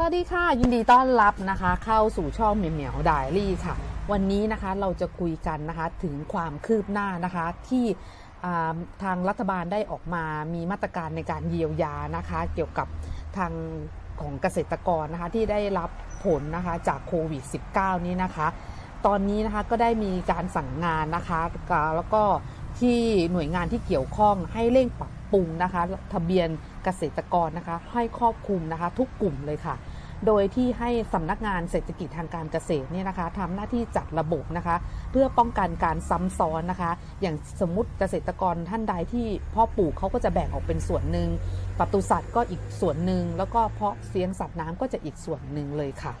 สวัสดีค่ะ ยินดีต้อนรับนะคะ เข้าสู่ช่องเหมียวเหมียวไดรี่ค่ะ วันนี้นะคะเราจะคุยกันนะคะถึงความคืบหน้านะคะที่ทางรัฐบาลได้ออกมามีมาตรการในการเยียวยานะคะ เกี่ยวกับทางของเกษตรกรนะคะที่ได้รับผลนะคะจากโควิด -19 นี้นะคะ ตอนนี้นะคะก็ได้มีการสั่งงานนะคะแล้วก็ที่หน่วยงานที่เกี่ยวข้องให้เร่งปรับปรุงนะคะ ทะเบียน กษตรกรนะคะ ให้ครอบคลุมนะคะ ทุกกลุ่มเลยค่ะ โดยที่ให้สำนักงานเศรษฐกิจทางการเกษตรเนี่ยนะคะทำหน้าที่จัดระบบนะคะ เพื่อป้องกันการซ้ำซ้อนนะคะ อย่างสมมติเกษตรกรท่านใดที่พ่อปลูกเขาก็จะแบ่งออกเป็นส่วนหนึ่งปศุสัตว์ก็อีกส่วนหนึ่งแล้วก็เพาะเลี้ยงสัตว์น้ำก็จะอีกส่วนหนึ่งเลยค่ะ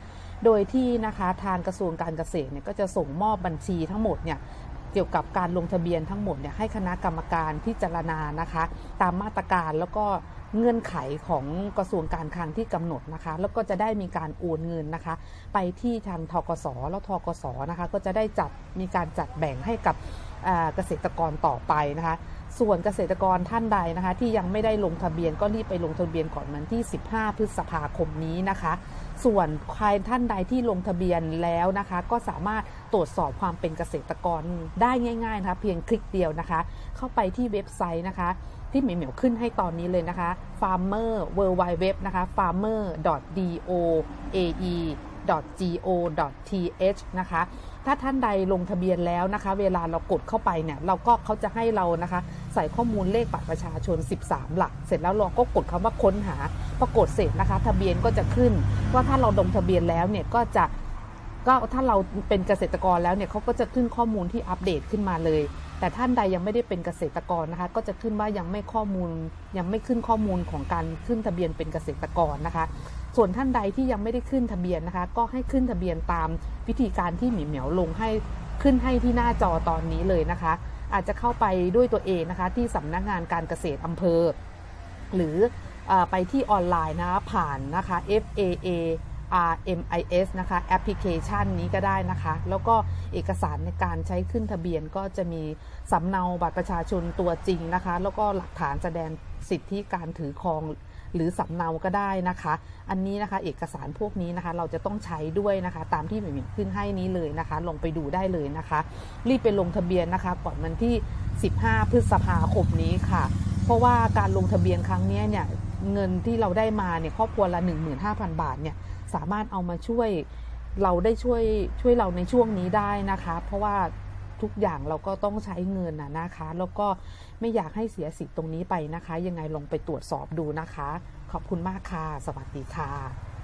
โดยที่นะคะทางกระทรวงการเกษตรเนี่ยก็จะส่งมอบบัญชีทั้งหมดเนี่ยเกี่ยวกับการลงทะเบียนทั้งหมดเนี่ยให้คณะกรรมการพิจารณานะคะ ตามมาตรการแล้วก็ เงื่อนไขของกระทรวงการคลังที่กำหนดนะคะ แล้วก็จะได้มีการโอนเงินนะคะ ไปที่ทางทกสแล้วทกสนะคะ ก็จะได้จัดมีการจัดแบ่งให้กับเกษตรกรต่อไปนะคะ ส่วนเกษตรกรท่านใดนะคะ ที่ยังไม่ได้ลงทะเบียนก็รีบไปลงทะเบียนก่อนวันที่ 15 พฤษภาคมนี้นะคะ ส่วนใครท่านใดที่ลงทะเบียนแล้วนะคะ ก็สามารถตรวจสอบความเป็นเกษตรกรได้ง่ายๆนะคะ เพียงคลิกเดียวนะคะ เข้าไปที่เว็บไซต์นะคะ ที่เหมียวๆขึ้นให้ตอนนี้เลยนะคะ farmer Worldwide นะคะ farmer doae go.th นะคะ ถ้าท่านใดลงทะเบียนแล้วนะคะ เวลาเรากดเข้าไปเนี่ยเราก็เขาจะให้เรานะคะ ใส่ข้อมูลเลขบัตรประชาชน 13 หลัก เสร็จแล้วเราก็กดคำว่าค้นหาพอกดเสร็จนะคะ ทะเบียนก็จะขึ้น ว่าถ้าเราลงทะเบียนแล้วเนี่ยก็จะก็ถ้าเราเป็นเกษตรกรแล้วเนี่ยเขาก็จะขึ้นข้อมูลที่อัปเดตขึ้นมาเลย แต่ท่านใดยังไม่ได้เป็นเกษตรกรนะคะ ก็จะขึ้นว่ายังไม่ข้อมูลยังไม่ขึ้นข้อมูลของการขึ้นทะเบียนเป็นเกษตรกรนะคะ ส่วนท่านใดที่ยังไม่ได้ขึ้นทะเบียนนะคะ ก็ให้ขึ้นทะเบียนตามวิธีการที่หมีเหมียวลงให้ขึ้นให้ที่หน้าจอตอนนี้เลยนะคะ อาจจะเข้าไปด้วยตัวเองนะคะ ที่สำนักงานการเกษตรอำเภอ หรืออไปที่ออนไลน์นะผ่านนะคะ FAA RMIS นะคะแอปพลิเคชันนี้ก็ได้นะคะ แล้วก็เอกสารในการใช้ขึ้นทะเบียนก็จะมีสำเนาบัตรประชาชนตัวจริงนะคะ แล้วก็หลักฐานแสดงสิทธิการถือครองหรือสำเนาก็ได้นะคะ อันนี้นะคะเอกสารพวกนี้นะคะ เราจะต้องใช้ด้วยนะคะ ตามที่หมีขึ้นให้นี้เลยนะคะ ลงไปดูได้เลยนะคะ รีบไปลงทะเบียนนะคะ ก่อนวันที่ 15 พฤษภาคมนี้ค่ะ เพราะว่าการลงทะเบียนครั้งนี้เนี่ย เงินที่เราได้มาเนี่ยครอบครัวละ 15,000 บาทเนี่ยสามารถเอามาช่วยเราได้ช่วยช่วยเราในช่วงนี้ได้นะคะ เพราะว่าทุกอย่างเราก็ต้องใช้เงินนะนะคะ แล้วก็ไม่อยากให้เสียสิทธิ์ตรงนี้ไปนะคะ ยังไงลองไปตรวจสอบดูนะคะ ขอบคุณมากค่ะ สวัสดีค่ะ